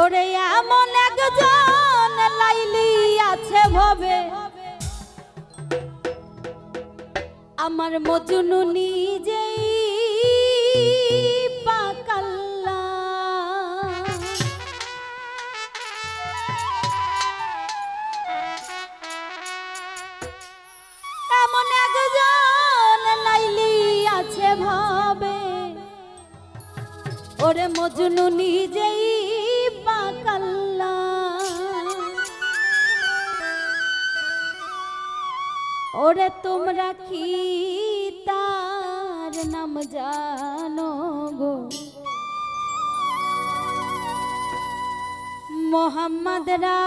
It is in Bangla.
ওরে এমন একজন লাইলি আছে ভবে। আমার মজনু নিজেই পাকাল্লা। এমন একজন লাইলি আছে ভাবে। ওরে মজনু নিজেই ওরে তোমরা কি তার নাম জানো গো মোহাম্মদ রা